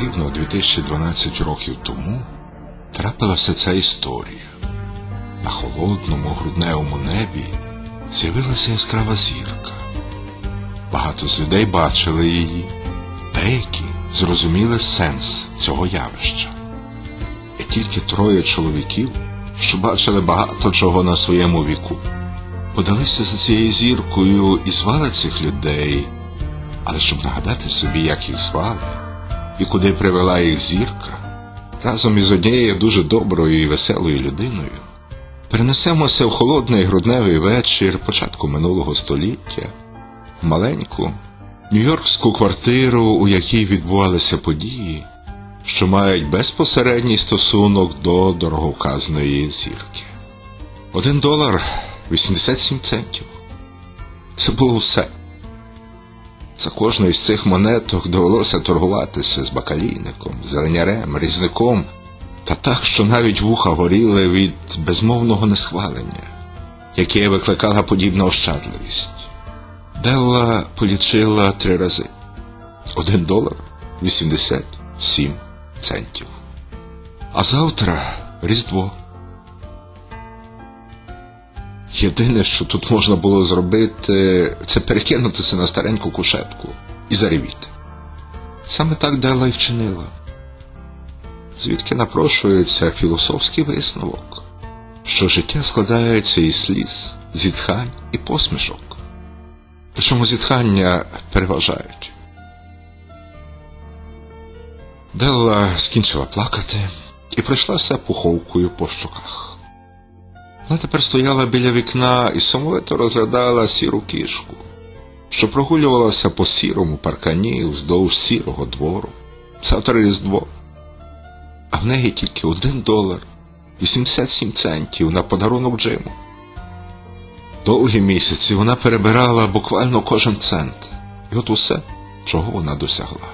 рівно 2012 років тому трапилася ця історія. На холодному грудневому небі з'явилася яскрава зірка. Багато з людей бачили її, деякі зрозуміли сенс цього явища. І тільки троє чоловіків, що бачили багато чого на своєму віку, подалися за цією зіркою і звали цих людей, але щоб нагадати собі, як їх звали і куди привела їх зірка, разом із однією дуже доброю і веселою людиною, перенесемося в холодний грудневий вечір початку минулого століття, в маленьку нью-йоркську квартиру, у якій відбувалися події, що мають безпосередній стосунок до дороговказної зірки. Один долар 87 центів. Це було все. За кожною з цих монеток довелося торгуватися з бакалійником, зеленярем, різником, та так, що навіть вуха горіли від безмовного несхвалення, яке викликала подібна ощадливість. Делла полічила три рази. Один долар 87 центів. А завтра Різдво. Єдине, що тут можна було зробити, це перекинутися на стареньку кушетку і заревіти. Саме так Дела й вчинила. Звідки напрошується філософський висновок, що життя складається із сліз, зітхань і посмішок. Причому зітхання переважають. Делла скінчила плакати і пройшлася пуховкою по щоках. Вона тепер стояла біля вікна і самовито розглядала сіру кішку, що прогулювалася по сірому паркані вздовж сірого двору. Завтра Різдво. А в неї тільки один долар 87 центів на подарунок Джиму. Довгі місяці вона перебирала буквально кожен цент, і от усе, чого вона досягла.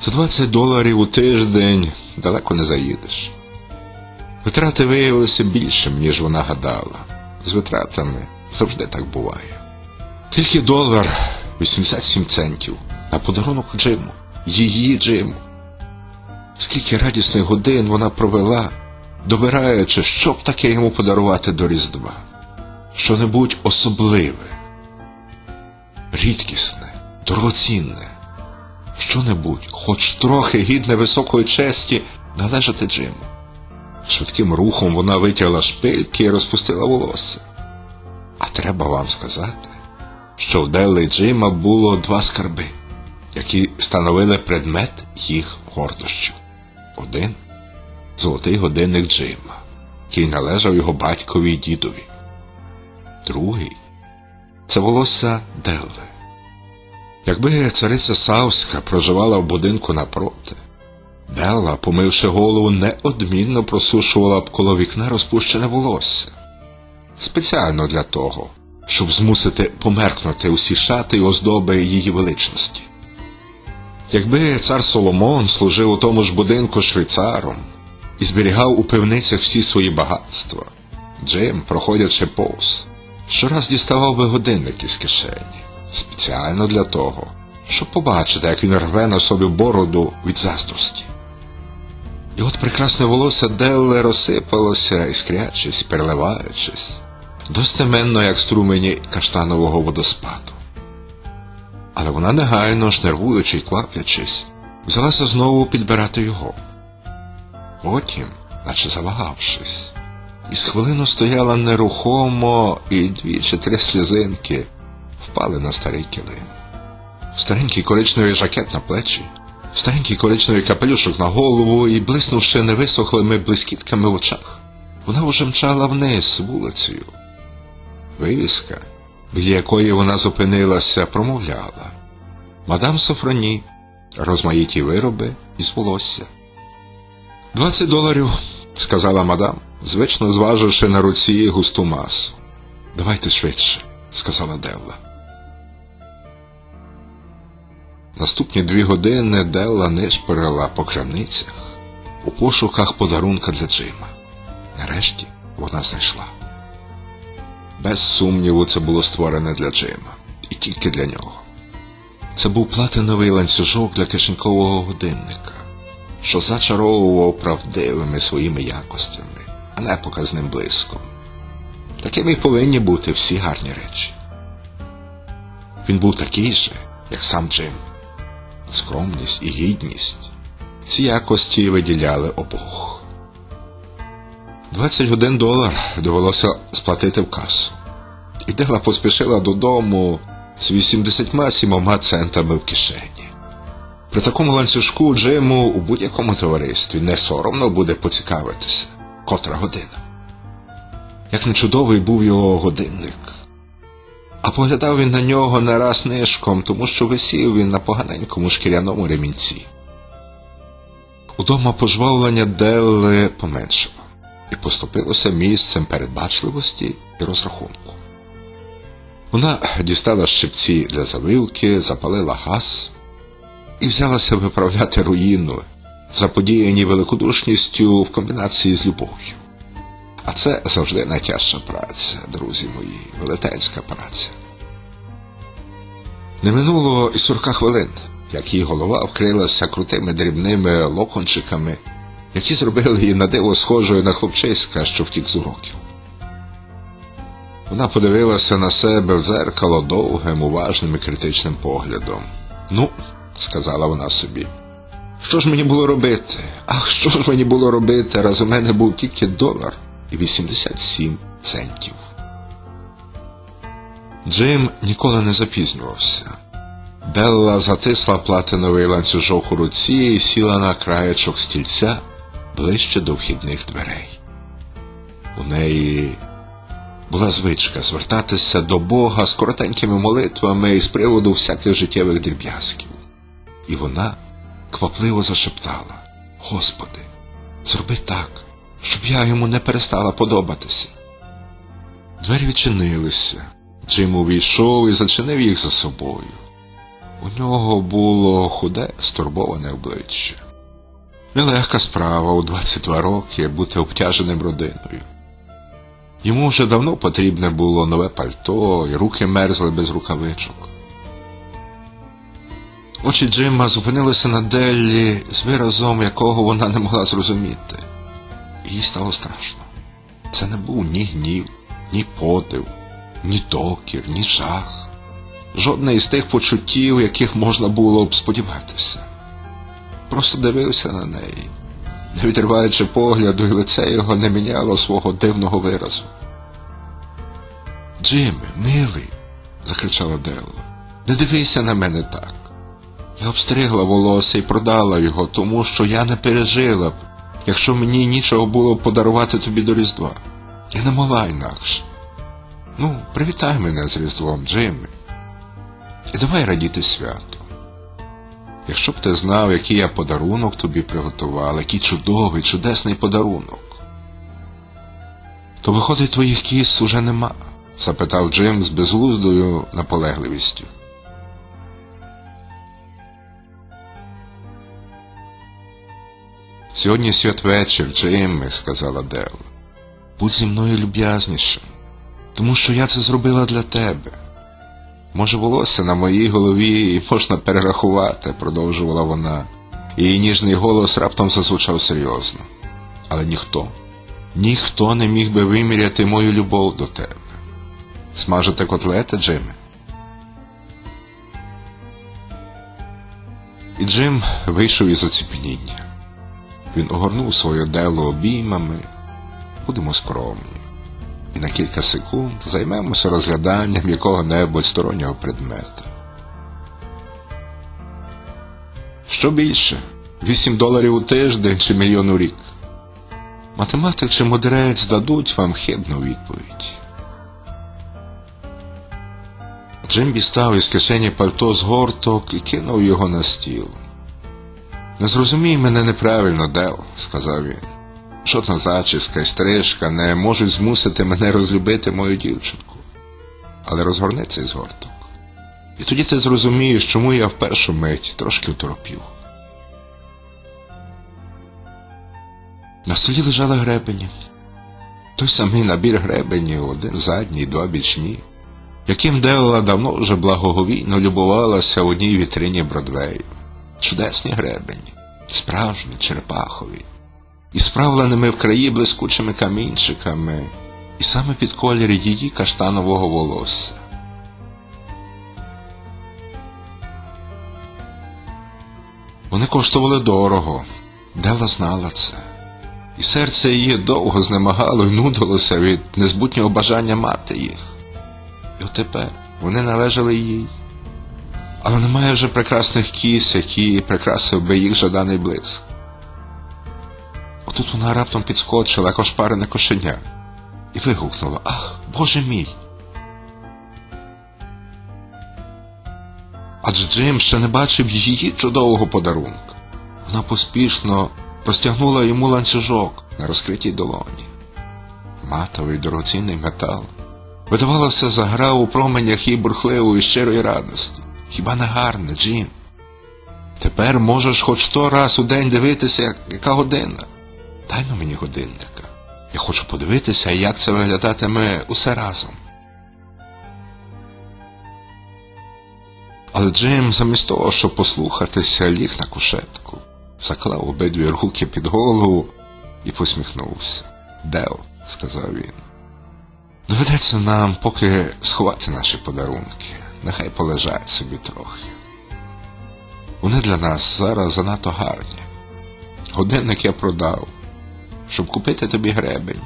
За 20 доларів у тиждень далеко не заїдеш. Витрати виявилися більшим, ніж вона гадала. З витратами завжди так буває. Тільки долар 87 центів на подарунок Джиму, її Джиму. Скільки радісних годин вона провела, добираючи, що б таке йому подарувати до Різдва. Що-небудь особливе, рідкісне, дорогоцінне, що-небудь, хоч трохи гідне високої честі, належати Джиму. Швидким рухом вона витягла шпильки і розпустила волосся. А треба вам сказати, що в Делли Джима було два скарби, які становили предмет їх гордощів. Один золотий годинник Джима, який належав його батькові й дідові. Другий це волосся Делли. Якби цариця Савська проживала в будинку напроти, Делла, помивши голову, неодмінно просушувала б коло вікна розпущене волосся. Спеціально для того, щоб змусити померкнути усі шати й оздоби її величності. Якби цар Соломон служив у тому ж будинку швейцаром і зберігав у пивницях всі свої багатства, Джим, проходячи повз, щораз діставав би годинник із кишені, спеціально для того, щоб побачити, як він рве на собі бороду від заздрості. І от прекрасне волосся Делли розсипалося, іскрячись, переливаючись, достеменно, як струмені каштанового водоспаду. Але вона негайно, ж нервуючи й кваплячись, взялася знову підбирати його. Потім, наче завагавшись, із хвилину стояла нерухомо, і дві чи три слізинки впали на старий килим. Старенький коричневий жакет на плечі, старенький коричневий капелюшок на голову і, блиснувши невисохлими блискітками в очах, вона вже мчала вниз вулицею. Вивіска, біля якої вона зупинилася, промовляла Мадам Софроні, розмаїті вироби із волосся. Двадцять доларів, сказала мадам, звично зваживши на руці густу масу. Давайте швидше, сказала Делла. Наступні дві години Делла не нишпорила по крамницях у пошуках подарунка для Джима. Нарешті вона знайшла. Без сумніву, це було створене для Джима, і тільки для нього. Це був платиновий ланцюжок для кишенькового годинника, що зачаровував правдивими своїми якостями, а не показним блиском. Такими й повинні бути всі гарні речі. Він був такий же, як сам Джим. Скромність і гідність. Ці якості виділяли обох. 21 долар довелося сплатити в касу. І Дела поспішила додому з 87 центами в кишені. При такому ланцюжку Джиму у будь-якому товаристві не соромно буде поцікавитися, котра година. Як не чудовий був його годинник. А поглядав він на нього не раз нишком, тому що висів він на поганенькому шкіряному ремінці. Удома пожвавлення Делли поменшало і поступилося місцем передбачливості і розрахунку. Вона дістала щипці для завивки, запалила газ і взялася виправляти руїну, заподіяні великодушністю в комбінації з любов'ю. А це завжди найтяжча праця, друзі мої, велетенська праця. Не минуло і 40 хвилин, як її голова вкрилася крутими дрібними локончиками, які зробили її на диво схожою на хлопчиська, що втік з уроків. Вона подивилася на себе в дзеркало довгим, уважним і критичним поглядом. Ну, сказала вона собі, що ж мені було робити? Ах, що ж мені було робити, раз у мене був тільки долар 87 центів. Джим ніколи не запізнювався. Белла затисла платиновий ланцюжок у руці і сіла на краєчок стільця ближче до вхідних дверей. У неї була звичка звертатися до Бога з коротенькими молитвами із приводу всяких життєвих дріб'язків. І вона квапливо зашептала Господи, зроби так, щоб я йому не перестала подобатися. Двері відчинилися. Джим увійшов і зачинив їх за собою. У нього було худе, стурбоване обличчя. Нелегка справа у 22 роки бути обтяженим родиною. Йому вже давно потрібне було нове пальто, і руки мерзли без рукавичок. Очі Джима зупинилися на Деллі з виразом, якого вона не могла зрозуміти. Їй стало страшно. Це не був ні гнів, ні подив, ні докір, ні жах. Жодне із тих почуттів, яких можна було б сподіватися. Просто дивився на неї, не відриваючи погляду, і лице його не міняло свого дивного виразу. Джиме, милий, закричала Делла, не дивися на мене так. Я обстригла волосся і продала його, тому що я не пережила б, якщо мені нічого було подарувати тобі до Різдва. Я не могла інакше. Ну, привітай мене з Різдвом, Джиммі. І давай радіти свято. Якщо б ти знав, який я подарунок тобі приготував, який чудовий, чудесний подарунок. То виходить, твоїх кіс уже нема? запитав Джим з безглуздою наполегливістю. Сьогодні святвечір, Джимми, сказала Дел. Будь зі мною люб'язнішим, тому що я це зробила для тебе. Може, волосся на моїй голові і можна перерахувати, продовжувала вона. Її ніжний голос раптом зазвучав серйозно. Але ніхто, ніхто не міг би виміряти мою любов до тебе. Смажете котлети, Джиме? І Джим вийшов із оціпеніння. Він огорнув свою делу обіймами. Будемо скромні. І на кілька секунд займемося розгляданням якого-небудь стороннього предмета. Що більше? Вісім доларів у тиждень чи мільйон у рік? Математик чи мудрець дадуть вам хибну відповідь. Джим дістав із кишені пальто з горток і кинув його на стіл. Не зрозумій мене неправильно, Дел, сказав він. Жодна зачіска і стрижка не можуть змусити мене розлюбити мою дівчинку. Але розгорни цей згорток. І тоді ти зрозумієш, чому я в першу мить трошки второпів. На столі лежали гребені. Той самий набір гребенів, один задній, два бічні. яким Делла давно вже благоговійно любувалася в одній вітрині Бродвею. Чудесні гребені, справжні черепахові, і справленими в краї блискучими камінчиками, і саме під колір її каштанового волосся. Вони коштували дорого, Дела знала це, і серце її довго знемагало і нудилося від незбутнього бажання мати їх. І от тепер вони належали їй. Але немає вже прекрасних кіс, які прикрасив би їх жаданий блиск. Отут вона раптом підскочила, як ошпарене кошеня, і вигукнула Ах, Боже мій! Адже Джим ще не бачив її чудового подарунка. Вона поспішно простягнула йому ланцюжок на розкритій долоні. Матовий дорогоцінний метал. Видавалося, заграв у променях її бурхливої щирої радості. Хіба не гарне, Джим? Тепер можеш хоч сто раз у день дивитися, як, яка година. Дай на мені годинника. Я хочу подивитися, як це виглядатиме усе разом. Але Джим, замість того, щоб послухатися, ліг на кушетку, заклав обидві руки під голову і посміхнувся. Дел, сказав він. Доведеться нам поки сховати наші подарунки. Нехай полежать собі трохи. Вони для нас зараз занадто гарні. Годинник я продав, щоб купити тобі гребень.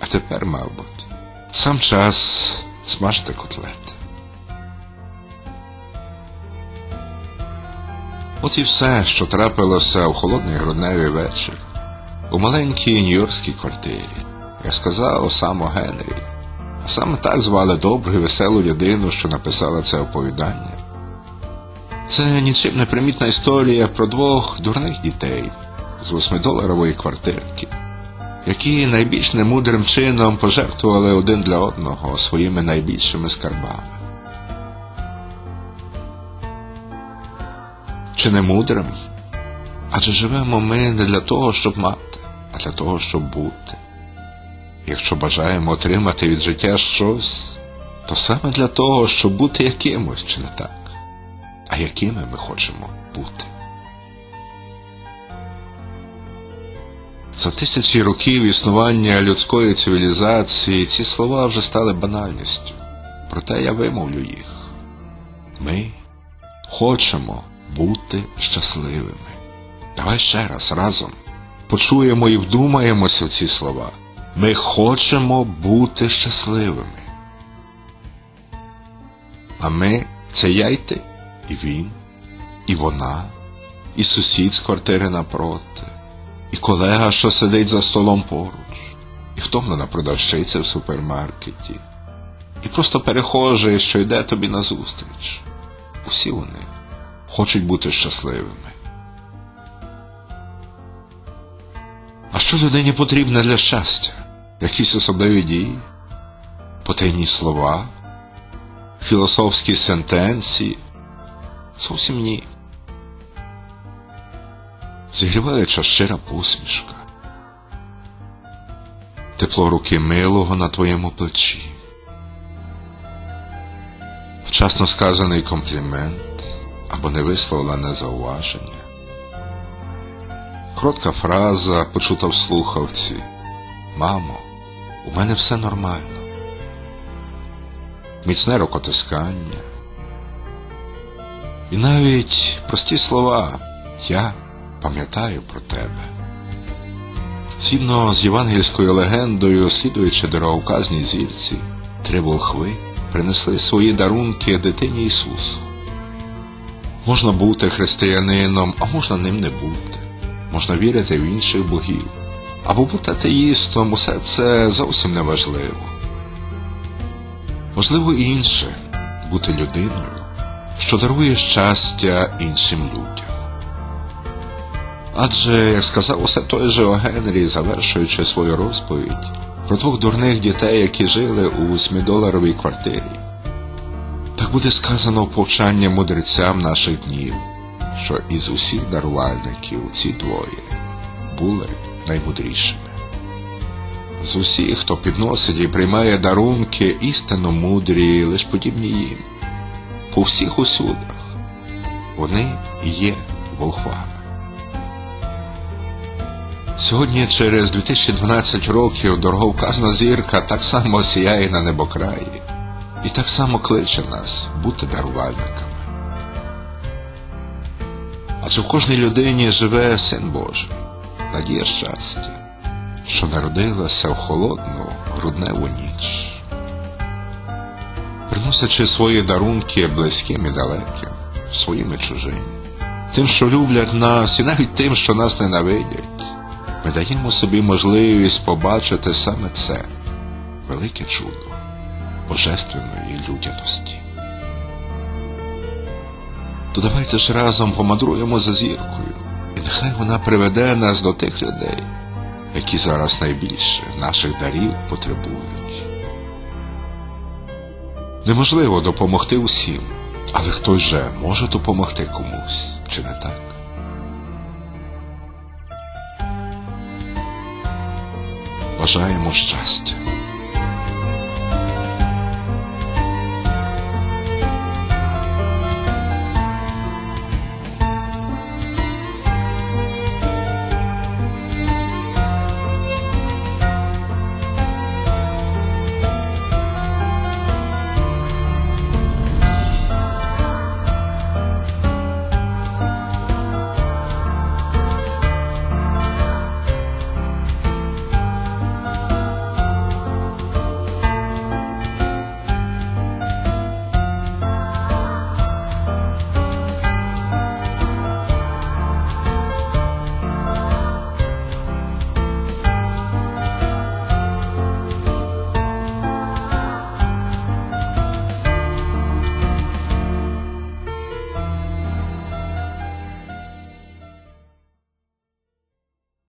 А тепер, мабуть, сам час смажити котлети. От і все, що трапилося в холодний грудневий вечір, у маленькій нью-йоркській квартирі. Я сказав саме Генрі. Саме так звали добру і веселу людину, що написала це оповідання. Це нічим не примітна історія про двох дурних дітей з восьмидоларової квартирки, які найбільш немудрим чином пожертвували один для одного своїми найбільшими скарбами. Чи не мудрим? Адже живемо ми не для того, щоб мати, а для того, щоб бути. Якщо бажаємо отримати від життя щось, то саме для того, щоб бути якимось, чи не так? А якими ми хочемо бути? За тисячі років існування людської цивілізації ці слова вже стали банальністю. Проте я вимовлю їх. Ми хочемо бути щасливими. Давай ще раз разом почуємо і вдумаємося в ці слова. Ми хочемо бути щасливими. А ми це я й ти, і він, і вона, і сусід з квартири напроти, і колега, що сидить за столом поруч, і втомлена продавщиця в супермаркеті, і просто перехожий, що йде тобі назустріч. Усі вони хочуть бути щасливими. А що людині потрібно для щастя? Якісь особливі дії, потайні слова, філософські сентенції? Зовсім ні. Зігріваюча щира посмішка, тепло руки милого на твоєму плечі, вчасно сказаний комплімент або невисловлене зауваження. Коротка фраза, почута в слухавці. Мамо, у мене все нормально. Міцне рукотискання. І навіть прості слова Я пам'ятаю про тебе. Згідно з євангельською легендою, слідуючи дороговказній зірці, три волхви принесли свої дарунки дитині Ісусу. Можна бути християнином, а можна ним не бути. Можна вірити в інших богів. Або бути атеїстом, усе це зовсім не важливо. Важливо інше бути людиною, що дарує щастя іншим людям. Адже, як сказав усе той же О. Завершуючи свою розповідь про двох дурних дітей, які жили у восьмидоларовій квартирі, так буде сказано повчання мудрецям наших днів, що із усіх дарувальників ці двоє були наймудрішими. З усіх, хто підносить і приймає дарунки, істинно мудрі, лиш подібні їм. По всіх усюдах. Вони і є волхвами. Сьогодні, через 2012 років, дороговказна зірка так само сіяє на небокраї і так само кличе нас бути дарувальниками. Адже в кожній людині живе Син Божий, надія щастя, що народилася в холодну грудневу ніч. Приносячи свої дарунки близьким і далеким, своїм і чужим, тим, що люблять нас, і навіть тим, що нас ненавидять, ми даємо собі можливість побачити саме це велике чудо божественної людяності. То давайте ж разом помандруємо за зіркою, нехай вона приведе нас до тих людей, які зараз найбільше наших дарів потребують. Неможливо допомогти усім, але хтось же може допомогти комусь, чи не так? Бажаємо щастя.